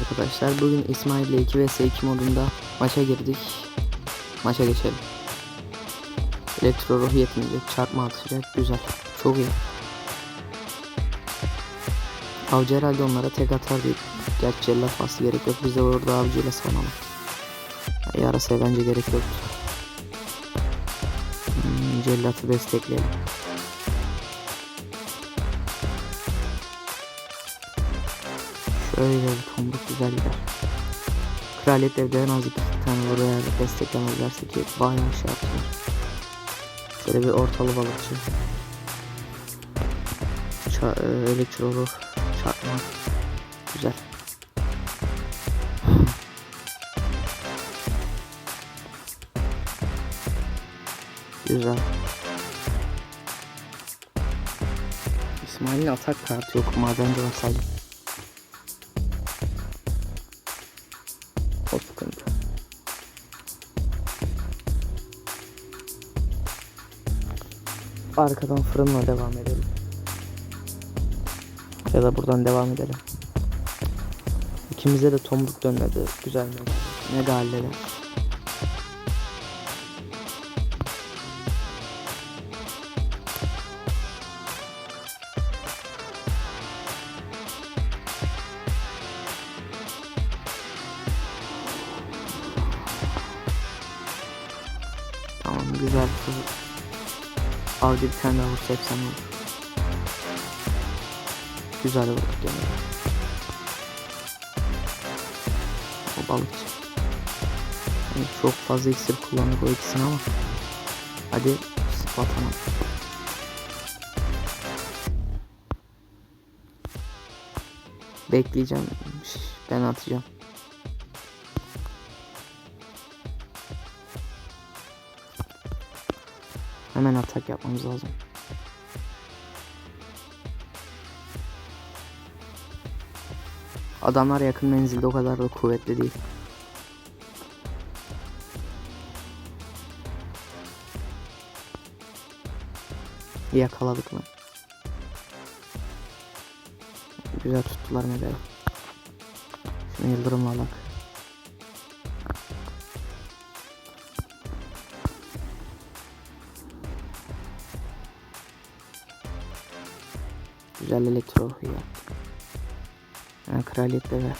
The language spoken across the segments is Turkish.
Arkadaşlar bugün İsmail ile 2 vs 2 modunda maça girdik. Maça geçelim. Elektro ruh yetmeyecek. Çarpma atacak. Güzel. Çok iyi. Avcı herhalde onlara tek atar diye. Gerçi cellat faslı gerek yok. Biz de orada avcıyla sanalım. Yarasa bence gerek yok. Hmm, cellatı destekleyelim. Şöyle bir tombuk güzel gider. Kraliyet evde en az iki tane buraya desteklemezlerse ki bayağı şey yaptılar. Şöyle bir ortalı balıkçı. Ça e, elektro ruh çarpma. Güzel. Güzel. İsmail'in atak kartı yok. Madenci var Arkadan fırınla devam edelim. Ya da buradan devam edelim. İkimize de tombuk dönmedi. Güzel mi? Ne halledelim. Tamam güzel. Avcı bir tane daha vursa efsane olur. Güzel vurduk yani. O balıkçı. Yani çok fazla iksir kullandık o ikisini ama. Hadi spot ama. Bekleyeceğim. Ben atacağım. Hemen atak yapmamız lazım. Adamlar yakın menzilde o kadar da kuvvetli değil. Yakaladık mı? Güzel tuttular medali. Şunu yıldırımla alak. Güzel elektro ya. Yani kraliyette ve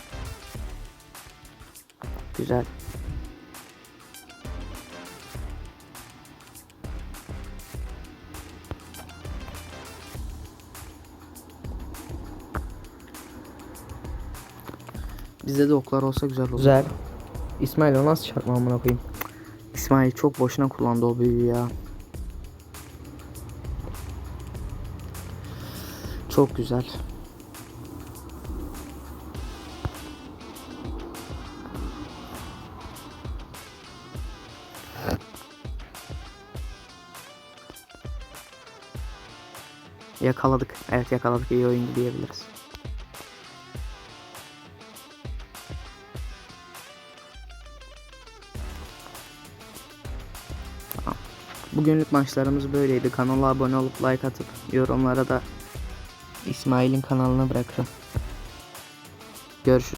güzel. Bizde de oklar olsa güzel olur. Güzel. İsmail o nasıl çarpma amına koyayım? İsmail çok boşuna kullandı o büyüyü ya. Çok güzel. Yakaladık. Evet yakaladık. İyi oyun diyebiliriz. Bugünlük maçlarımız böyleydi. Kanala abone olup like atıp yorumlara da İsmail'in kanalına bırakırım. Görüşürüz.